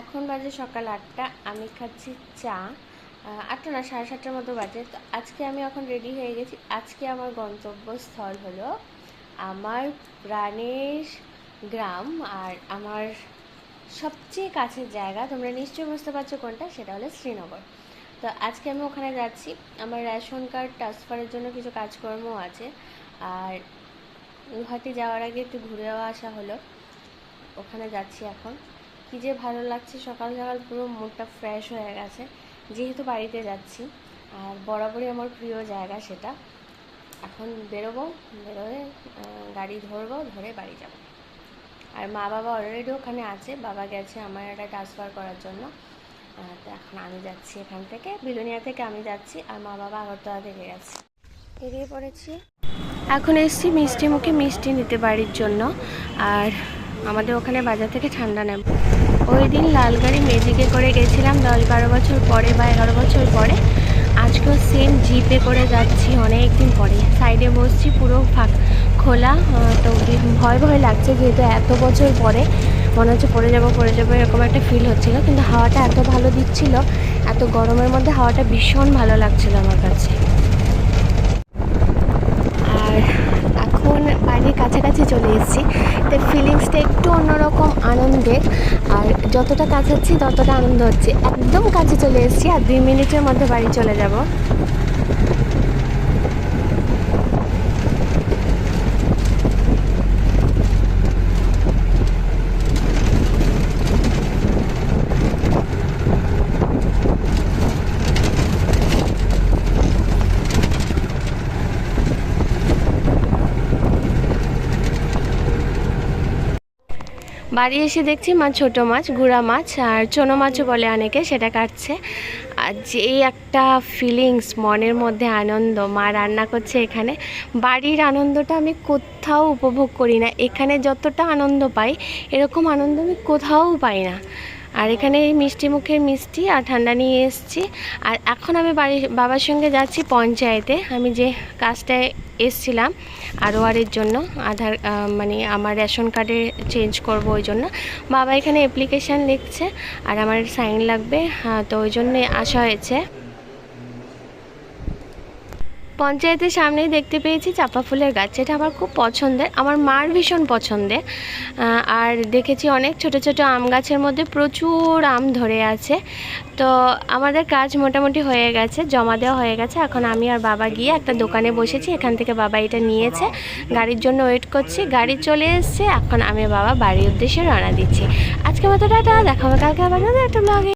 এখন বাজে সকাল আটটা, আমি খাচ্ছি চা। আটটা না, সাড়ে সাতটার মতো বাজে। তো আজকে আমি এখন রেডি হয়ে গেছি। আজকে আমার গন্তব্যস্থল হলো আমার প্রাণের গ্রাম আর আমার সবচেয়ে কাছের জায়গা। তোমরা নিশ্চয়ই বুঝতে পারছ কোনটা? সেটা হলো শ্রীনগর। তো আজকে আমি ওখানে যাচ্ছি। আমার রেশন কার্ড ট্রান্সফারের জন্য কিছু কাজকর্ম আছে। আর গুয়াহাটি যাওয়ার আগে একটু ঘুরেও আসা হলো। ওখানে যাচ্ছি এখন। কি যে ভালো লাগছে, সকাল সকাল পুরো মুডটা ফ্রেশ হয়ে গেছে। যেহেতু বাড়িতে যাচ্ছি, আর বরাবরই আমার প্রিয় জায়গা সেটা। এখন বেরোবো, বেরোয় গাড়ি ধরবো, ধরে বাড়ি যাব। আর মা বাবা অলরেডি ওখানে আছে, বাবা গেছে আমার একটা ট্রান্সফার করার জন্য। তো এখন আমি যাচ্ছি এখান থেকে, বিলোনিয়া থেকে আমি যাচ্ছি, আর মা বাবা আগরতলা থেকে গেছে। বেরিয়ে পড়েছি। এখন এসছি মিষ্টি মুখে মিষ্টি নিতে বাড়ির জন্য, আর আমাদের ওখানে বাজার থেকে ঠান্ডা নেব। ওই দিন লাল গাড়ি মেজিকে করে গেছিলাম দশ বারো বছর পরে বা এগারো বছর পরে। আজকেও সেম জিপে করে যাচ্ছি অনেক দিন পরে সাইডে বসছি, পুরো ফাঁক, খোলা তো ভয় ভয় লাগছে যেহেতু এত বছর পরে। মনে হচ্ছে পড়ে যাব পড়ে যাব এরকম একটা ফিল হচ্ছিল। কিন্তু হাওয়াটা এত ভালো দিচ্ছিল, এত গরমের মধ্যে হাওয়াটা ভীষণ ভালো লাগছিল আমার কাছে। আর এখন বাড়ির কাছাকাছি চলে এসেছি। তো ফিলিংসটা একটু অন্যরকম আনন্দের। আর যতটা কাছাচ্ছি ততটা আনন্দ হচ্ছে। একদম কাছে চলে এসেছি আর দুই মিনিটের মধ্যে বাড়ি চলে যাব। বাড়ি এসে দেখছি মা ছোট মাছ, গুড়া মাছ আর চোনো মাছও বলে অনেকে সেটা কাটছে। আর যেই একটা ফিলিংস মনের মধ্যে আনন্দ, মা রান্না করছে এখানে, বাড়ির আনন্দটা আমি কোথাও উপভোগ করি না। এখানে যতটা আনন্দ পাই, এরকম আনন্দ আমি কোথাও পাই না। আর এখানে মিষ্টি মুখের মিষ্টি আর ঠান্ডা নিয়ে এসেছি। আর এখন আমি বাড়ি বাবার সঙ্গে যাচ্ছি পঞ্চায়েতে। আমি যে কাজটায় এসছিলাম আরওয়ারের জন্য আধার মানে আমার রেশন কার্ডে চেঞ্জ করব ওই জন্য। বাবা এখানে অ্যাপ্লিকেশান লিখছে আর আমার সাইন লাগবে হ্যাঁ, তো ওই জন্যে আসা হয়েছে। পঞ্চায়েতের সামনেই দেখতে পেয়েছি চাপা ফুলের গাছ। যেটা আমার খুব পছন্দের। আমার মার ভীষণ পছন্দের। আর দেখেছি অনেক ছোট ছোট আম গাছের মধ্যে প্রচুর আম ধরে আছে। তো আমাদের কাজ মোটামুটি হয়ে গেছে, জমা দেওয়া হয়ে গেছে। এখন আমি আর বাবা গিয়ে একটা দোকানে বসেছি। এখান থেকে বাবা এটা নিয়েছে। গাড়ির জন্য ওয়েট করছি। গাড়ি চলে এসছে। এখন আমি বাবা বাড়ির উদ্দেশ্যে রওনা দিচ্ছি। আজকে মতো টাটা। দেখা হবে কালকে আবার একটা ব্লগে